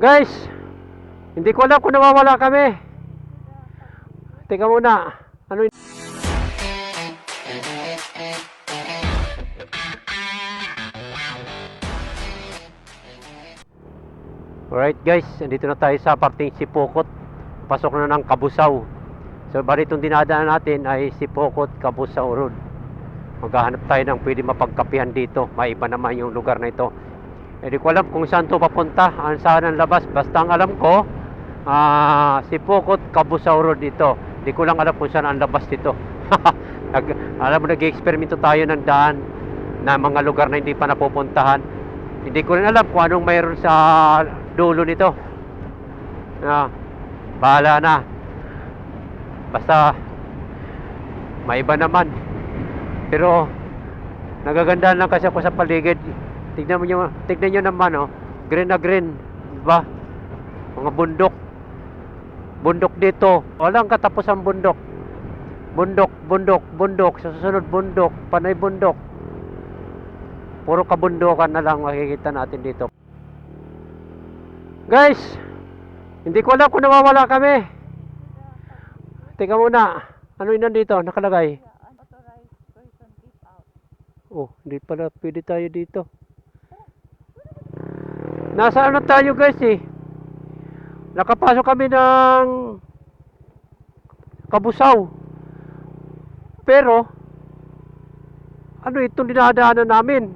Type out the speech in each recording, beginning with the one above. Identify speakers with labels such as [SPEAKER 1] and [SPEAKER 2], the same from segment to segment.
[SPEAKER 1] Guys, hindi ko alam kung nawawala kami. Teka muna. Ano? Alright guys, andito na tayo sa parting Sipokot. Pasok na ng Kabusaw. So bali itong dinadaan natin ay Sipokot, Kabusaw Road. Maghahanap tayo ng pwede mapagkapihan dito. Maiba naman yung lugar na ito. Hindi ko alam kung saan to papunta, ang saan ang labas. Basta ang alam ko, ah, Sipokot, Kabusaw Road dito. Hindi ko lang alam kung saan ang labas dito. Nag, alam mo, nag-experimento tayo ng daan na mga lugar na hindi pa napupuntahan. Hindi ko rin alam kung anong mayroon sa dulo nito. Ah, bahala na. Basta, may iba naman. Pero, nagagandahan lang kasi ako sa paligid. Tignan mo nyo, tignan nyo naman, oh. Green na green. Diba? Mga bundok. Bundok dito. Walang katapos ang bundok. Bundok, bundok, bundok. Sa susunod bundok. Panay bundok. Puro kabundukan na lang makikita natin dito. Guys, hindi ko alam kung nawawala kami. Teka muna. Ano yun nandito? Nakalagay. Oh, hindi pala pwede tayo dito. Nasa ano tayo guys eh. Nakapasok kami ng Kabusaw. Pero, ano itong dinadaanan namin?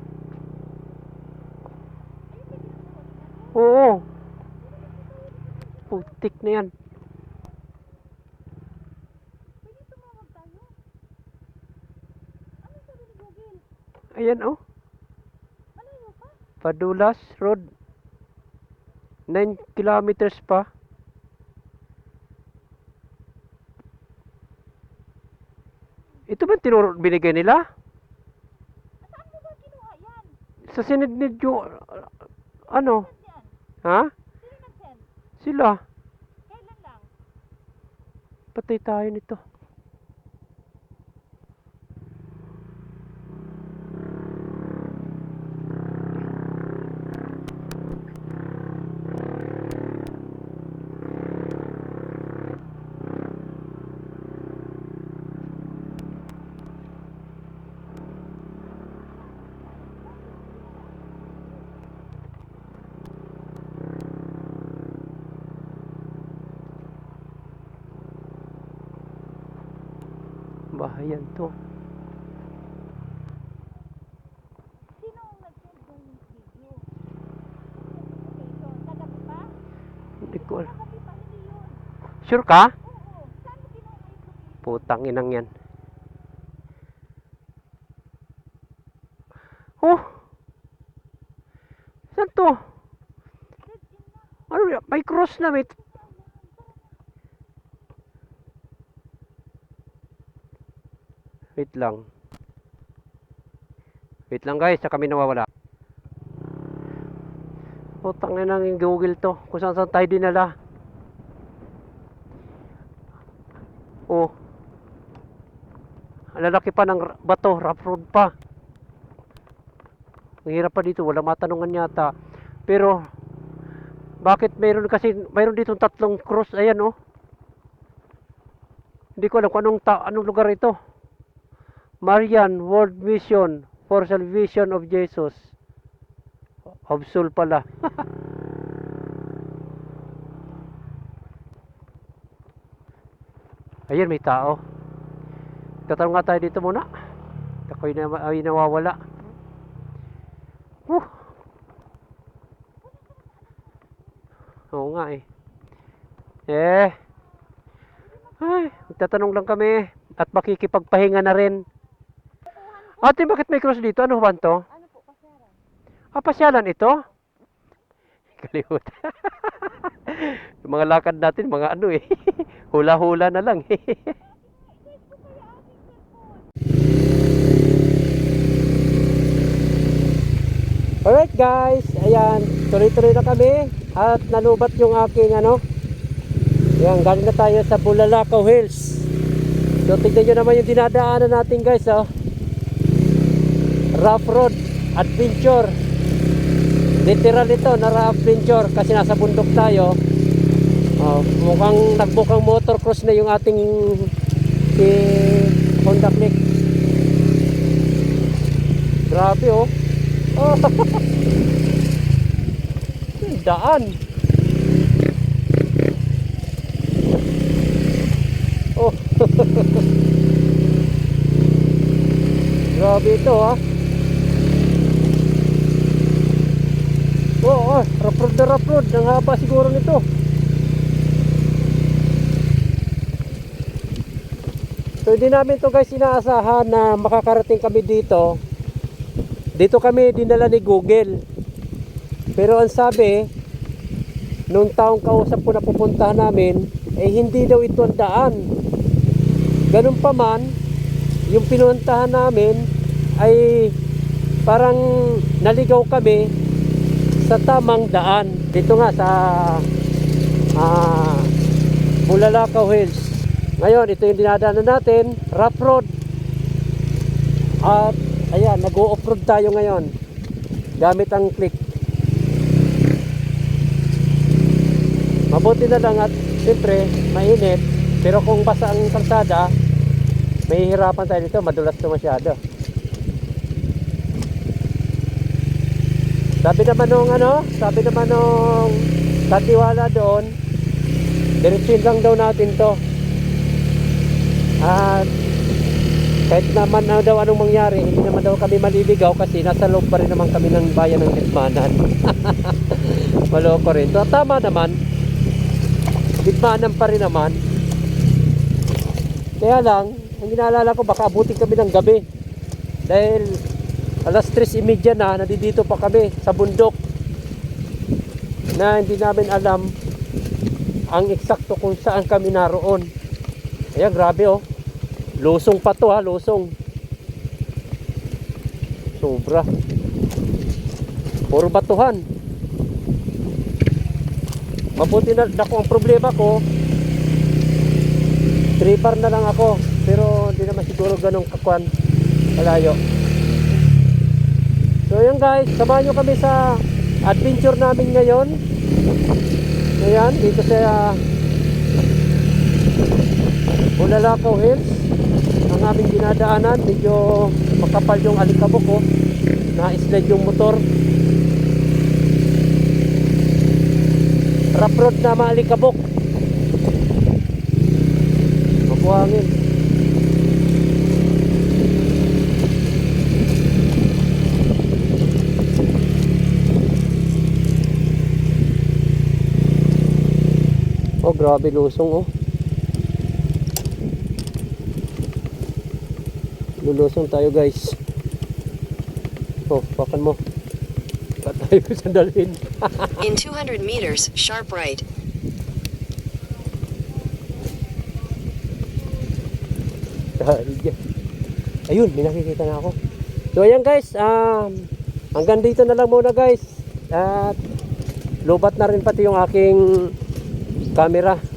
[SPEAKER 1] Oo. Putik na yan.
[SPEAKER 2] Ano?
[SPEAKER 1] Ayan oh.
[SPEAKER 2] Pa?
[SPEAKER 1] Padulas Road. 9 kilometers pa. Ito ba tinuro binigay nila?
[SPEAKER 2] Saan mo ba kinuha yan?
[SPEAKER 1] Sa sinid ni Jo, ano? Ha? Sila.
[SPEAKER 2] Kailan lang?
[SPEAKER 1] Patay tayo nito.
[SPEAKER 2] Kagabi pa?
[SPEAKER 1] Hindi ko alam. Sure ka? Putang inang yan. Oh! Saan to? Ano? May cross na may... Wait lang. Wait lang guys, sa kami nawawala. Putang ina ng Google to. Kung saan tayo dinala. Oh. Ang lalaki pa ng bato, rough road pa. Ang hirap pa dito, wala matanungan yata. Pero, bakit mayroon kasi, mayroon dito tatlong cross, ayan oh. Hindi ko alam kung anong, ta- anong lugar ito. Marian World Mission for Salvation of Jesus. Of Soul pala. Ayun, may tao. Tatanong nga tayo dito muna. Ako'y na, ay nawawala. Whew. Oo nga eh. Eh. Ay, magtatanong lang kami. At makikipagpahinga na rin. Ate, bakit may cross dito? Ano ba to?
[SPEAKER 2] Ano po, pasaran?
[SPEAKER 1] Ah, pasyalan ito? Kalimutan. Yung mga lakad natin, mga ano eh. Hula-hula na lang eh. Alright guys, ayan, tuloy-tuloy na kami at nalubat yung aking ano. Ayan, galing na tayo sa Bulalakaw Hills. So tignan nyo naman yung dinadaanan natin guys oh. Rough road, adventure. Literal ito, nara-adventure kasi nasa bundok tayo. Oh, mukhang nagbukang motocross na yung ating si Honda Click. Grabe oh. Oh. Daan. Oh. Grabe ito ah. Road na road. Ang haba siguro nito. So hindi namin to guys inaasahan na makakarating kami dito. Dito kami dinala ni Google. Pero ang sabi, nung taong kausap ko na pupuntahan namin, eh hindi daw ito ang daan. Ganun pa man, yung pinuntahan namin ay parang naligaw kami sa tamang daan. Dito nga sa ah, Bulalakaw Hills. Ngayon, ito yung dinadaanan natin, rough road. At ayan, nag-o-off-road tayo ngayon. Gamit ang click. Mabuti na lang at siyempre, mainit. Pero kung basa ang kalsada, may hirapan tayo dito, madulas na masyado. Sabi naman nung ano, sabi naman nung katiwala doon, diretsuin lang daw natin to. At kahit naman na daw anong mangyari, hindi naman daw kami maliligaw kasi nasa loob pa rin naman kami ng bayan ng Litmanan. Maloko rin. So, tama naman. Litmanan pa rin naman. Kaya lang, ang ginaalala ko, baka abutin kami ng gabi. Dahil alas 3.30 na, nandito pa kami sa bundok. Na hindi namin alam ang eksakto kung saan kami naroon. Ayan, grabe oh. Lusong pa to ha, lusong. Sobra. Puro batuhan. Mabuti na, ako ang problema ko, Tripar na lang ako. Pero hindi naman siguro ganong kakwan. Malayo. So yun guys, samahan nyo kami sa adventure namin ngayon. Ayan, dito sa Bulalakaw Hills. Ang aming dinadaanan, medyo makapal yung alikabok ko. Na-slide yung motor. Rough road na maalikabok. Mabuhangin. Oh, grabe lusong oh. Lulusong tayo guys. Oh, pakan mo. Ba't tayo sandalin?
[SPEAKER 3] In 200 meters, sharp right.
[SPEAKER 1] Ayun, may nakikita na ako. So ayan guys, um, hanggang dito na lang muna guys. At lubat na rin pati yung aking camera.